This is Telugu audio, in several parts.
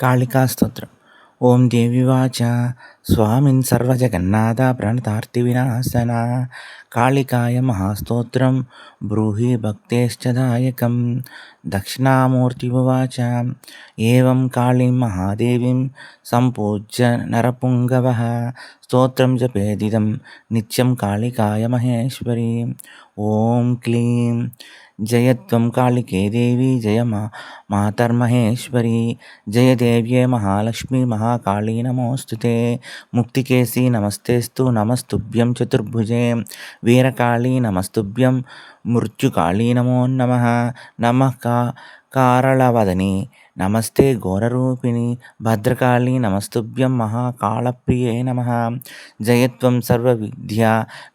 కాళికాస్తోత్రం. ఓం దేవివాచ స్వామిన్ సర్వజగన్నాథ ప్రణతార్తి వినాశన. కాళికాయ మహాస్తోత్రం. బ్రూహి భక్తేశ్చదాయకం దక్షిణామూర్తివాచ ఏం కాళీం మహాదేవీం సంపూజ్య నరపుంగవ స్తోత్రం జపేదిదం నిత్యం కాళికాయ మహేశ్వరీ ఓం క్లీం జయత్వం కాళికే దేవి జయ మా మాతర్మహేశ్వరి జయదేవ్యే మహాలక్ష్మి మహాకాళీ నమోస్తుతే ముక్తికేసి నమస్తేస్తు నమస్తుభ్యం చతుర్భుజే వీరకాళీ నమస్తుభ్యం మృత్యుకాళీ నమో. నమ నమ కారళవదని నమస్తే ఘోరరూపిణి భద్రకాళి నమస్తుభ్యం మహాకాళప్రియే నమ. జయత్వం సర్వవిద్య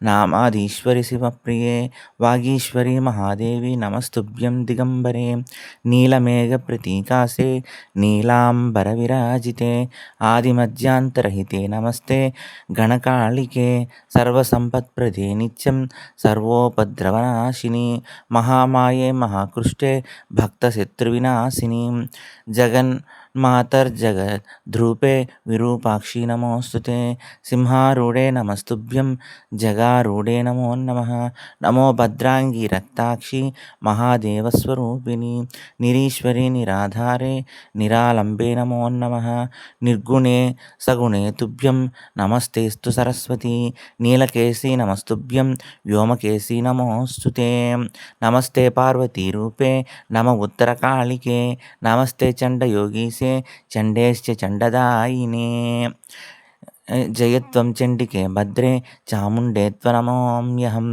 నామాధీశ్వరి శివప్రియే వాగీశ్వరి మహాదేవి నమస్తుభ్యం దిగంబరే నీలమేఘ ప్రతీకాసే నీలాంబర విరాజితే ఆదిమధ్యాంతరహితే నమస్తే గణకాళికే సర్వసంపత్ప్రదే నిత్యం సర్వోపద్రవనాశిని మహామాయే మహాకృష్టే భక్తశత్రువినాశిని జగన్ మాతర్జగద్రూపే విరూపాక్షి నమోస్తుతే సింహారూఢే నమస్తుభ్యం జగారూఢే నమో నమ నమో భద్రాంగి రక్తాక్షి మహాదేవస్వరూపిణి నిరీశ్వరి నిరాధారే నిరాలంబే నమో నమ నిర్గుణే సగుణే తుభ్యం నమస్తేస్తు సరస్వతి నీలకేశి నమస్తుభ్యం వ్యోమకేశి నమోస్తుతే నమస్తే పార్వతీరూపే నమ ఉత్తరకాళికే నమస్తే చండయోగీసే చండేశ్చ చండదాయినే జయత్వం చండికే భద్రే చాముండే త్వనమోమ్యహం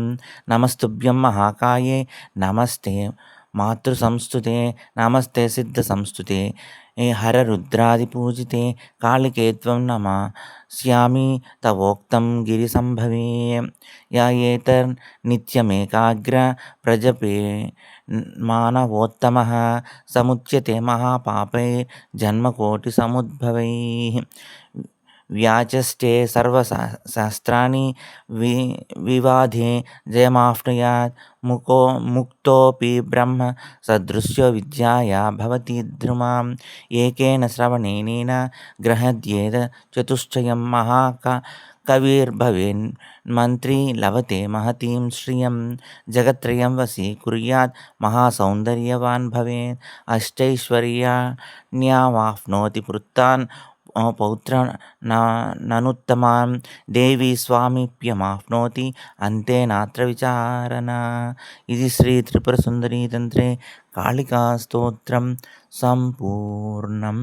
నమస్తుభ్యం మహాకాయే నమస్తే మాతృసంస్థుతే నమస్తే సిద్ధసంస్థుతే హరరుద్రాదిపూజితే కాళికే త్వం నమస్యామి తవోక్తం గిరిసంభవే యా ఏతన్నిత్యమేకాగ్ర ప్రజపే మానవోత్తమः సముచ్యతే మహాపాపై జన్మకోటిసముద్భవైः వ్యాచష్టే సర్వశాస్త్రాణి వి వివాదే జయమాప్నుయాత్ ముకో ముక్తోపి బ్రహ్మ సదృశ్యో విద్యాయా భవతి ద్రుమాం ఏకేన శ్రవణేనేన గ్రహద్యేద చతుష్టయం మహాక కవిర్భవేన్ మంత్రీ లభతే మహతీం శ్రియం. జగత్రయం వశీకుర్యాత్ మహాసౌందర్యవాన్ భవేత్ అష్టైశ్వర్యాణ్యావాప్నోతి పుత్రాన్ పౌత్ర ననుత్తమాం దేవి స్వామీప్యమాప్నోతి అంతే నాత్ర విచారణ ఇది శ్రీ త్రిపుర సుందరీ తంత్రే కాళికా స్తోత్రం సంపూర్ణం